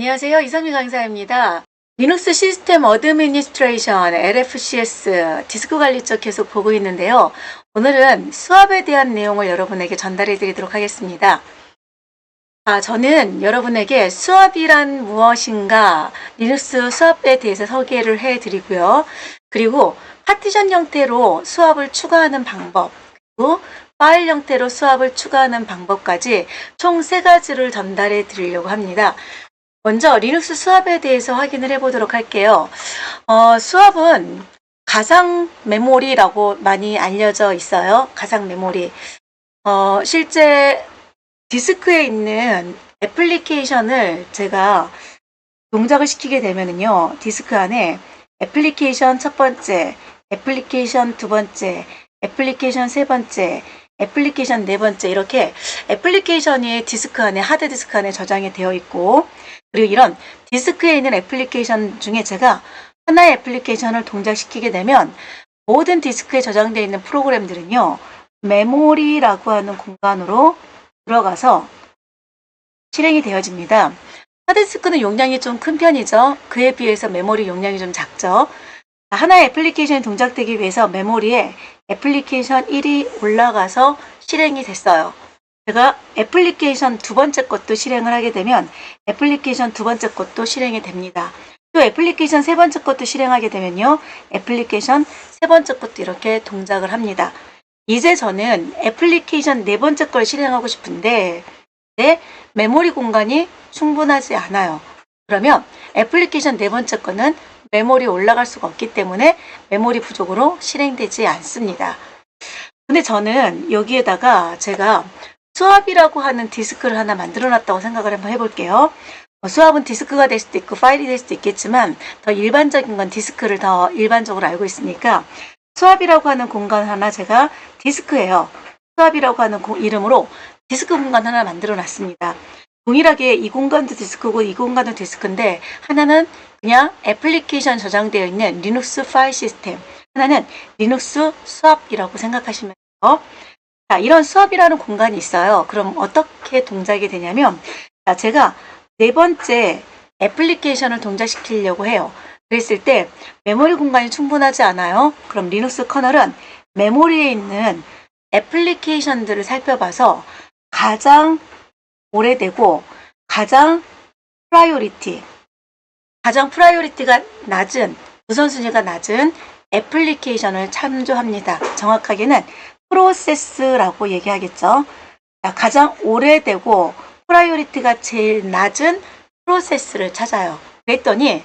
안녕하세요. 이선미 강사입니다. 리눅스 시스템 어드미니스트레이션 LFCS 디스크 관리 쪽 계속 보고 있는데요. 오늘은 수압에 대한 내용을 여러분에게 전달해 드리도록 하겠습니다. 아, 저는 여러분에게 수압이란 무엇인가 리눅스 수압에 대해서 소개를 해 드리고요. 그리고 파티션 형태로 수압을 추가하는 방법, 그리고 파일 형태로 수압을 추가하는 방법까지 총 세 가지를 전달해 드리려고 합니다. 먼저 리눅스 수압에 대해서 확인을 해보도록 할게요. 어, 수압은 가상 메모리라고 많이 알려져 있어요. 가상 메모리. 어, 실제 디스크에 있는 애플리케이션을 제가 동작을 시키게 되면은요, 디스크 안에 애플리케이션 첫 번째, 애플리케이션 두 번째, 애플리케이션 세 번째, 애플리케이션 네 번째, 이렇게 애플리케이션이 디스크 안에, 하드 디스크 안에 저장이 되어 있고, 그리고 이런 디스크에 있는 애플리케이션 중에 제가 하나의 애플리케이션을 동작시키게 되면 모든 디스크에 저장되어 있는 프로그램들은요, 메모리라고 하는 공간으로 들어가서 실행이 되어집니다. 하드디스크는 용량이 좀 큰 편이죠. 그에 비해서 메모리 용량이 좀 작죠. 하나의 애플리케이션이 동작되기 위해서 메모리에 애플리케이션 1이 올라가서 실행이 됐어요. 제가 애플리케이션 두 번째 것도 실행을 하게 되면 애플리케이션 두 번째 것도 실행이 됩니다. 또 애플리케이션 세 번째 것도 실행하게 되면요. 애플리케이션 세 번째 것도 이렇게 동작을 합니다. 이제 저는 애플리케이션 네 번째 걸 실행하고 싶은데 내 메모리 공간이 충분하지 않아요. 그러면 애플리케이션 네 번째 거는 메모리 올라갈 수가 없기 때문에 메모리 부족으로 실행되지 않습니다. 근데 저는 여기에다가 제가 수압이라고 하는 디스크를 하나 만들어 놨다고 생각을 한번 해볼게요. 어, 수압은 디스크가 될 수도 있고 파일이 될 수도 있겠지만 더 일반적인 건 디스크를 더 일반적으로 알고 있으니까 수압이라고 하는 공간 하나 제가 디스크예요. 수압이라고 하는 고- 이름으로 디스크 공간 하나 만들어 놨습니다. 동일하게 이 공간도 디스크고 이 공간도 디스크인데 하나는 그냥 애플리케이션 저장되어 있는 리눅스 파일 시스템 하나는 리눅스 수압이라고 생각하시면 돼요. 자, 이런 수압이라는 공간이 있어요. 그럼 어떻게 동작이 되냐면 자, 제가 네 번째 애플리케이션을 동작시키려고 해요. 그랬을 때 메모리 공간이 충분하지 않아요. 그럼 리눅스 커널은 메모리에 있는 애플리케이션들을 살펴봐서 가장 오래되고 가장 프라이오리티, 가장 프라이오리티가 낮은, 우선순위가 낮은 애플리케이션을 참조합니다. 정확하게는 프로세스라고 얘기하겠죠. 자, 가장 오래되고 프라이오리티가 제일 낮은 프로세스를 찾아요. 그랬더니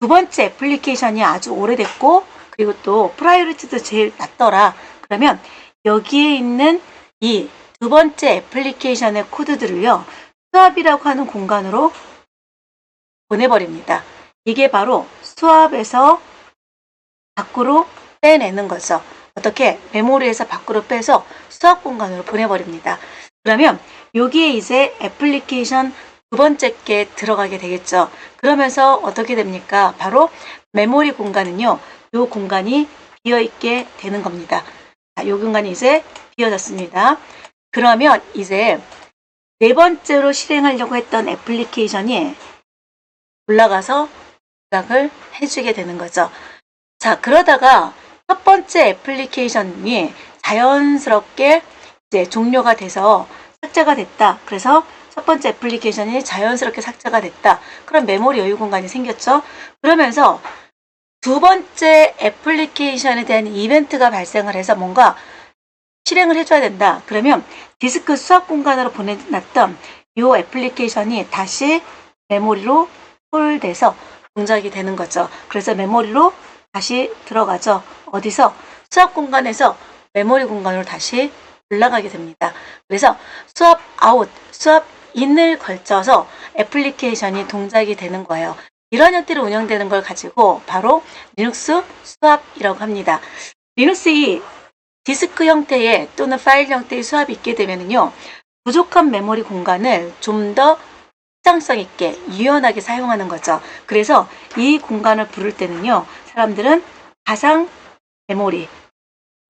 두 번째 애플리케이션이 아주 오래됐고 그리고 또 프라이오리티도 제일 낮더라. 그러면 여기에 있는 이 두 번째 애플리케이션의 코드들을요. 수압이라고 하는 공간으로 보내버립니다. 이게 바로 수압에서 밖으로 빼내는 거죠. 어떻게 메모리에서 밖으로 빼서 수압 공간으로 보내버립니다. 그러면 여기에 이제 애플리케이션 두 번째 게 들어가게 되겠죠. 그러면서 어떻게 됩니까? 바로 메모리 공간은요. 이 공간이 비어 있게 되는 겁니다. 자, 이 공간이 이제 비어졌습니다. 그러면 이제 네 번째로 실행하려고 했던 애플리케이션이 올라가서 시작을 해주게 되는 거죠. 자, 그러다가 첫 번째 애플리케이션이 자연스럽게 이제 종료가 돼서 삭제가 됐다. 그래서 첫 번째 애플리케이션이 자연스럽게 삭제가 됐다. 그럼 메모리 여유 공간이 생겼죠. 그러면서 두 번째 애플리케이션에 대한 이벤트가 발생을 해서 뭔가 실행을 해줘야 된다. 그러면 디스크 수압 공간으로 보내놨던 이 애플리케이션이 다시 메모리로 홀돼서 동작이 되는 거죠. 그래서 메모리로 다시 들어가죠. 어디서? 수압 공간에서 메모리 공간으로 다시 올라가게 됩니다. 그래서 수압 아웃, 수압 인을 걸쳐서 애플리케이션이 동작이 되는 거예요. 이런 형태로 운영되는 걸 가지고 바로 리눅스 수압이라고 합니다. 리눅스 이 디스크 형태의 또는 파일 형태의 수압이 있게 되면요. 부족한 메모리 공간을 좀 더 확장성 있게 유연하게 사용하는 거죠. 그래서 이 공간을 부를 때는요. 사람들은 가상 메모리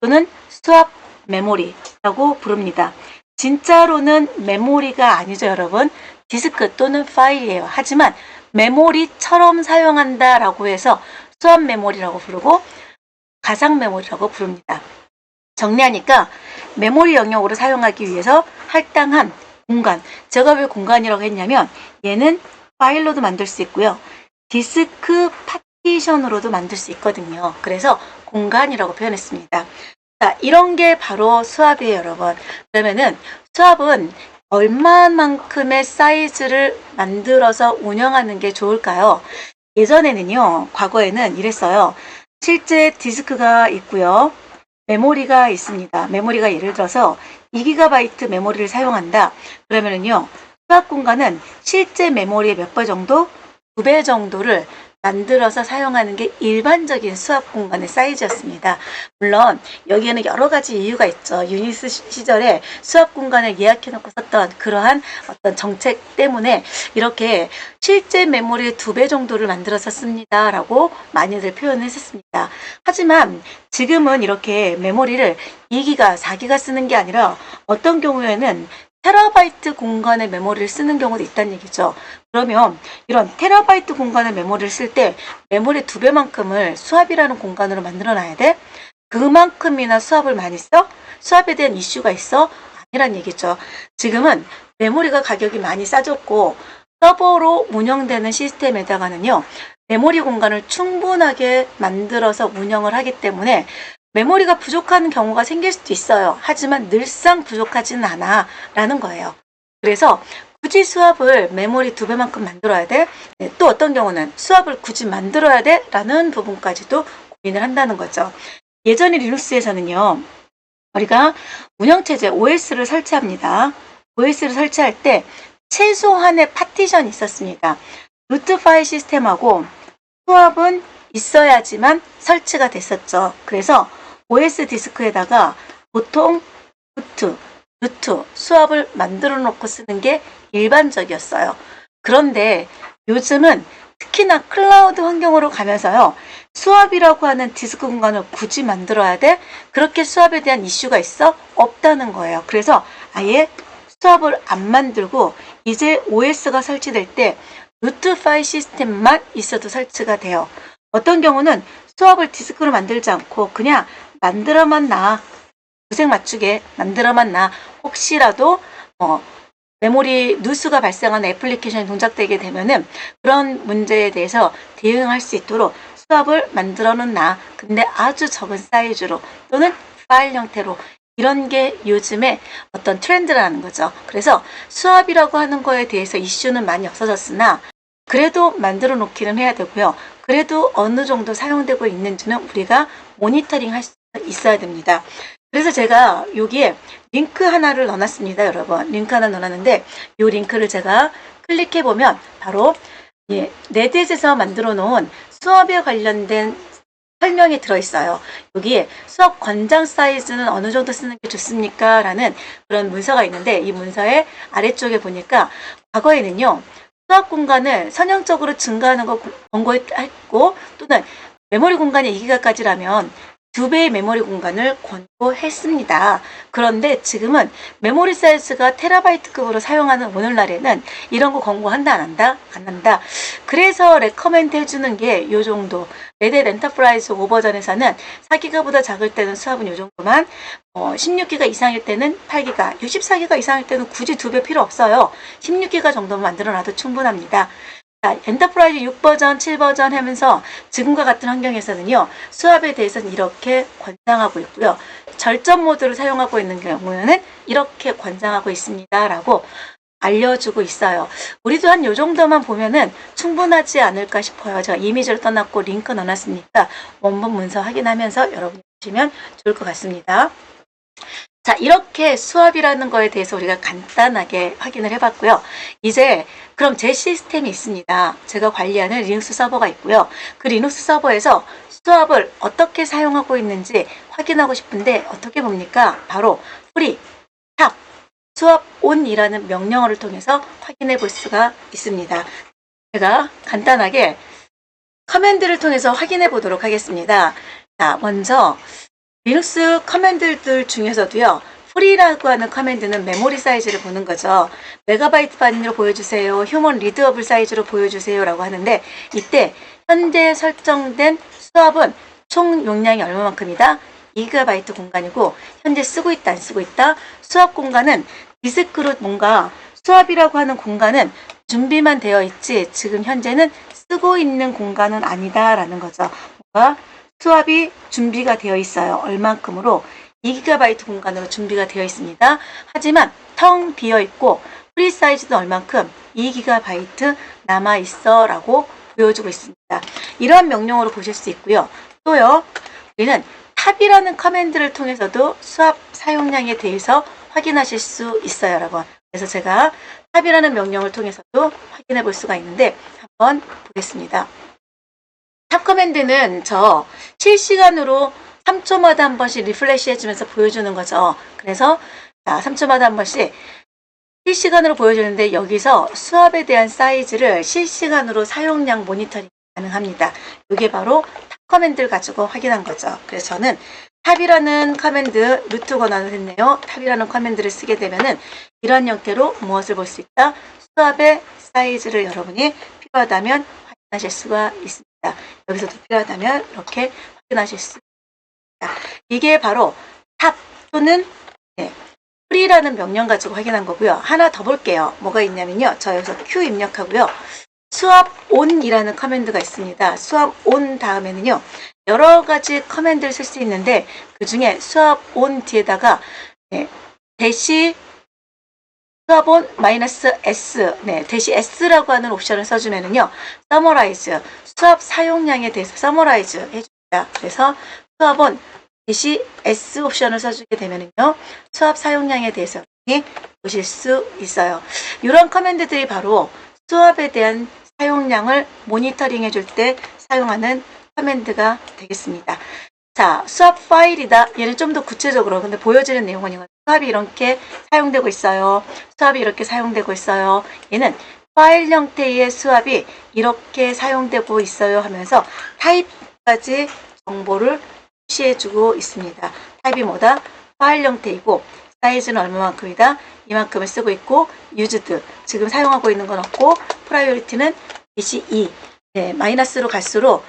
또는 수압 메모리라고 부릅니다. 진짜로는 메모리가 아니죠, 여러분. 디스크 또는 파일이에요. 하지만 메모리처럼 사용한다라고 해서 수압 메모리라고 부르고 가상 메모리라고 부릅니다. 정리하니까 메모리 영역으로 사용하기 위해서 할당한 공간. 제가 왜 공간이라고 했냐면 얘는 파일로도 만들 수 있고요. 디스크 파 티션으로도 만들 수 있거든요. 그래서 공간이라고 표현했습니다. 자, 이런 게 바로 수압이에요, 여러분. 그러면은 수압은 얼마만큼의 사이즈를 만들어서 운영하는 게 좋을까요? 예전에는요, 과거에는 이랬어요. 실제 디스크가 있고요. 메모리가 있습니다. 메모리가 예를 들어서 2GB 메모리를 사용한다. 그러면은요, 수압 공간은 실제 메모리의 몇 배 정도? 두 배 정도를 만들어서 사용하는 게 일반적인 수압 공간의 사이즈였습니다. 물론 여기에는 여러 가지 이유가 있죠. 유니스 시- 시절에 수압 공간을 예약해 놓고 썼던 그러한 어떤 정책 때문에 이렇게 실제 메모리의 두 배 정도를 만들어서 씁니다 라고 많이들 표현을 했었습니다. 하지만 지금은 이렇게 메모리를 2기가, 4기가 쓰는 게 아니라 어떤 경우에는 테라바이트 공간의 메모리를 쓰는 경우도 있다는 얘기죠. 그러면 이런 테라바이트 공간의 메모리를 쓸 때 메모리 두 배만큼을 수압이라는 공간으로 만들어 놔야 돼? 그만큼이나 수압을 많이 써? 수압에 대한 이슈가 있어? 아니란 얘기죠. 지금은 메모리가 가격이 많이 싸졌고 서버로 운영되는 시스템에다가는요, 메모리 공간을 충분하게 만들어서 운영을 하기 때문에 메모리가 부족한 경우가 생길 수도 있어요. 하지만 늘상 부족하지는 않아. 라는 거예요. 그래서 굳이 수압을 메모리 두 배만큼 만들어야 돼? 네, 또 어떤 경우는 수압을 굳이 만들어야 돼? 라는 부분까지도 고민을 한다는 거죠. 예전에 리눅스에서는요, 우리가 운영체제 OS를 설치합니다. OS를 설치할 때 최소한의 파티션이 있었습니다. 루트 파일 시스템하고 수압은 있어야지만 설치가 됐었죠. 그래서 OS 디스크에다가 보통 루트, 루트, 수압을 만들어 놓고 쓰는 게 일반적이었어요. 그런데 요즘은 특히나 클라우드 환경으로 가면서요. 수압이라고 하는 디스크 공간을 굳이 만들어야 돼? 그렇게 수압에 대한 이슈가 있어? 없다는 거예요. 그래서 아예 수압을 안 만들고 이제 OS가 설치될 때 루트 파일 시스템만 있어도 설치가 돼요. 어떤 경우는 수압을 디스크로 만들지 않고 그냥 만들어만 놔. 구색 맞추게 만들어만 놔. 혹시라도 어, 메모리 누수가 발생하는 애플리케이션이 동작되게 되면은 그런 문제에 대해서 대응할 수 있도록 수압을 만들어 놓나. 근데 아주 적은 사이즈로 또는 파일 형태로 이런 게 요즘에 어떤 트렌드라는 거죠. 그래서 수압이라고 하는 거에 대해서 이슈는 많이 없어졌으나 그래도 만들어 놓기는 해야 되고요. 그래도 어느 정도 사용되고 있는지는 우리가 모니터링 할 수 있어야 됩니다. 그래서 제가 여기에 링크 하나를 넣어놨습니다, 여러분. 링크 하나 넣어놨는데 이 링크를 제가 클릭해 보면 바로 예, 레딧에서 만들어 놓은 수업에 관련된 설명이 들어있어요. 여기에 수업 권장 사이즈는 어느 정도 쓰는 게 좋습니까? 라는 그런 문서가 있는데 이 문서의 아래쪽에 보니까 과거에는요. 수업 공간을 선형적으로 증가하는 거 권고했고 또는 메모리 공간이 2기가까지라면 두 배의 메모리 공간을 권고했습니다. 그런데 지금은 메모리 사이즈가 테라바이트급으로 사용하는 오늘날에는 이런 거 권고한다 안 한다? 안 한다. 그래서 레커멘드 해주는 게이 정도. 레드 엔터프라이즈 5 버전에서는 4기가보다 작을 때는 수압은 이 정도만 어, 16기가 이상일 때는 8기가, 64기가 이상일 때는 굳이 두배 필요 없어요. 16기가 정도만 만들어놔도 충분합니다. 자, 엔터프라이즈 6버전, 7버전 하면서 지금과 같은 환경에서는요, 수압에 대해서는 이렇게 권장하고 있고요. 절전 모드를 사용하고 있는 경우에는 이렇게 권장하고 있습니다. 라고 알려주고 있어요. 우리도 한 요 정도만 보면은 충분하지 않을까 싶어요. 제가 이미지를 떠났고 링크 넣어놨으니까 원본 문서 확인하면서 여러분이 보시면 좋을 것 같습니다. 자, 이렇게 수압이라는 거에 대해서 우리가 간단하게 확인을 해봤고요. 이제 그럼 제 시스템이 있습니다. 제가 관리하는 리눅스 서버가 있고요. 그 리눅스 서버에서 수압을 어떻게 사용하고 있는지 확인하고 싶은데 어떻게 봅니까? 바로 프리, 탑, 수압 온이라는 명령어를 통해서 확인해 볼 수가 있습니다. 제가 간단하게 커맨드를 통해서 확인해 보도록 하겠습니다. 자, 먼저 리눅스 커맨드들 중에서도요. 프리라고 하는 커맨드는 메모리 사이즈를 보는 거죠. 메가바이트 단위로 보여주세요. 휴먼 리드어블 사이즈로 보여주세요 라고 하는데 이때 현재 설정된 수압은 총 용량이 얼마만큼이다? 2GB 공간이고 현재 쓰고 있다 안 쓰고 있다? 수압 공간은 디스크로 뭔가 수압이라고 하는 공간은 준비만 되어 있지 지금 현재는 쓰고 있는 공간은 아니다라는 거죠. 뭔가 수압이 준비가 되어 있어요. 얼만큼으로 2GB 공간으로 준비가 되어 있습니다. 하지만 텅 비어 있고 프리 사이즈도 얼만큼 2GB 남아 있어 라고 보여주고 있습니다. 이러한 명령어로 보실 수 있고요. 또요. 우리는 탑이라는 커맨드를 통해서도 수압 사용량에 대해서 확인하실 수 있어요, 여러분. 그래서 제가 탑이라는 명령을 통해서도 확인해 볼 수가 있는데 한번 보겠습니다. 탑 커맨드는 저 실시간으로 3초마다 한 번씩 리플래시 해주면서 보여주는 거죠. 그래서 자, 3초마다 한 번씩 실시간으로 보여주는데 여기서 수압에 대한 사이즈를 실시간으로 사용량 모니터링 가능합니다. 이게 바로 탑 커맨드를 가지고 확인한 거죠. 그래서 저는 탑이라는 커맨드 루트 권한을 했네요. 탑이라는 커맨드를 쓰게 되면은 이런 형태로 무엇을 볼 수 있다? 수압의 사이즈를 여러분이 필요하다면 확인하실 수가 있습니다. 여기서도 필요하다면 이렇게 확인하실 수 있습니다. 이게 바로 탑 또는 네, 프리라는 명령 가지고 확인한 거고요. 하나 더 볼게요. 뭐가 있냐면요. 저 여기서 Q 입력하고요. 수압 온이라는 커맨드가 있습니다. 수압 온 다음에는요. 여러 가지 커맨드를 쓸 수 있는데 그 중에 수압 온 뒤에다가 네, 대시 온 마이너스 S 네, 대시 S라고 하는 옵션을 써주면은요. 서머라이즈 수압 사용량에 대해서 서머라이즈 해줍니다. 그래서 온 대시 S 옵션을 써주게 되면은요. 수압 사용량에 대해서 보실 수 있어요. 이런 커맨드들이 바로 수압에 대한 사용량을 모니터링 해줄 때 사용하는 커맨드가 되겠습니다. 자, 수압 파일이다. 얘는 좀 더 구체적으로 근데 보여지는 내용은 이거 수압이 이렇게 사용되고 있어요. 수압이 이렇게 사용되고 있어요. 얘는 파일 형태의 수압이 이렇게 사용되고 있어요 하면서 타입까지 정보를 표시해주고 있습니다. 타입이 뭐다? 파일 형태이고 사이즈는 얼마만큼이다? 이만큼을 쓰고 있고 used 지금 사용하고 있는 건 없고 프라이오리티는 DC 2 네, 마이너스로 갈수록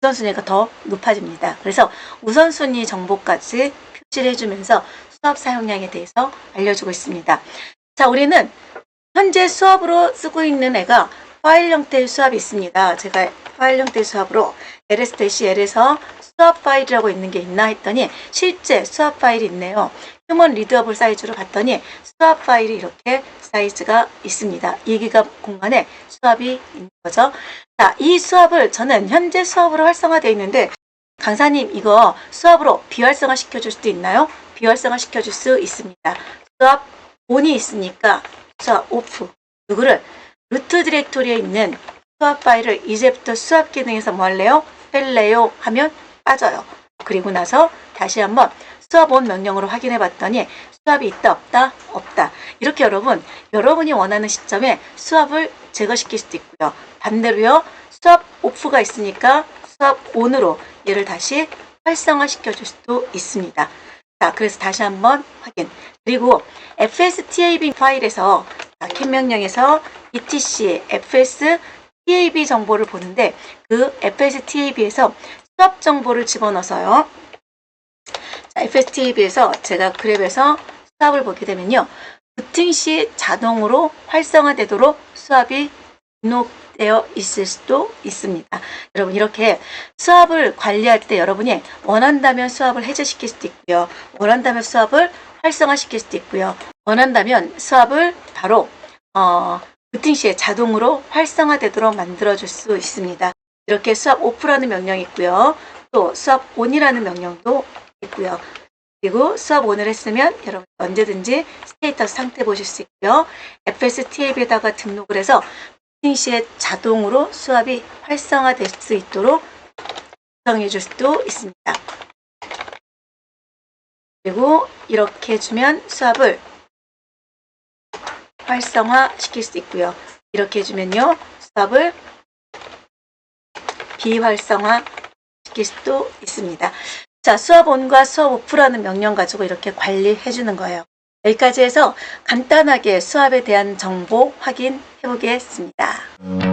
우선순위가 더 높아집니다. 그래서 우선순위 정보까지 표시를 해주면서 수압 사용량에 대해서 알려주고 있습니다. 자, 우리는 현재 수압으로 쓰고 있는 애가 파일 형태의 수압이 있습니다. 제가 파일 형태의 수압으로 ls-l에서 수압 파일이라고 있는 게 있나 했더니 실제 수압 파일이 있네요. 휴먼 리드어블 사이즈로 봤더니 수압 파일이 이렇게 사이즈가 있습니다. 2기가 공간에 수압이 있는 거죠. 자, 이 수압을 저는 현재 수압으로 활성화되어 있는데 강사님 이거 수압으로 비활성화 시켜줄 수도 있나요? 비활성화 시켜줄 수 있습니다. 수압 ON이 있으니까 수압 OFF 누구를 루트 디렉토리에 있는 수압 파일을 이제부터 수압 기능에서 뭐 할래요? 뺄래요? 하면 빠져요. 그리고 나서 다시 한번 수압 온 명령으로 확인해 봤더니 수압이 있다 없다 없다 이렇게 여러분 여러분이 원하는 시점에 수압을 제거시킬 수도 있고요 반대로요 수압 오프가 있으니까 수압 온으로 얘를 다시 활성화 시켜 줄 수도 있습니다 자 그래서 다시 한번 확인 그리고 fstab 파일에서 자, 캔 명령에서 etc fs tab 정보를 보는데 그 fstab에서 수압 정보를 집어넣어서요 자, FSTV에서 제가 그랩에서 수압을 보게 되면요. 부팅 시 자동으로 활성화되도록 수압이 등록되어 있을 수도 있습니다. 여러분 이렇게 수압을 관리할 때 여러분이 원한다면 수압을 해제시킬 수도 있고요. 원한다면 수압을 활성화시킬 수도 있고요. 원한다면 수압을 바로 어, 부팅 시에 자동으로 활성화되도록 만들어줄 수 있습니다. 이렇게 수압 오프라는 명령이 있고요. 또 수압 온이라는 명령도 있고요. 그리고 수업 오늘 했으면 여러분 언제든지 스테이터스 상태 보실 수 있고요. FSTAB에다가 등록을 해서 시에 자동으로 수압이 활성화될 수 있도록 구성해 줄 수도 있습니다. 그리고 이렇게 해주면 수압을 활성화 시킬 수 있고요. 이렇게 해주면요. 수압을 비활성화 시킬 수도 있습니다. 자, 수압 온과 수압 오프라는 명령 가지고 이렇게 관리해 주는 거예요. 여기까지 해서 간단하게 수압에 대한 정보 확인해 보겠습니다.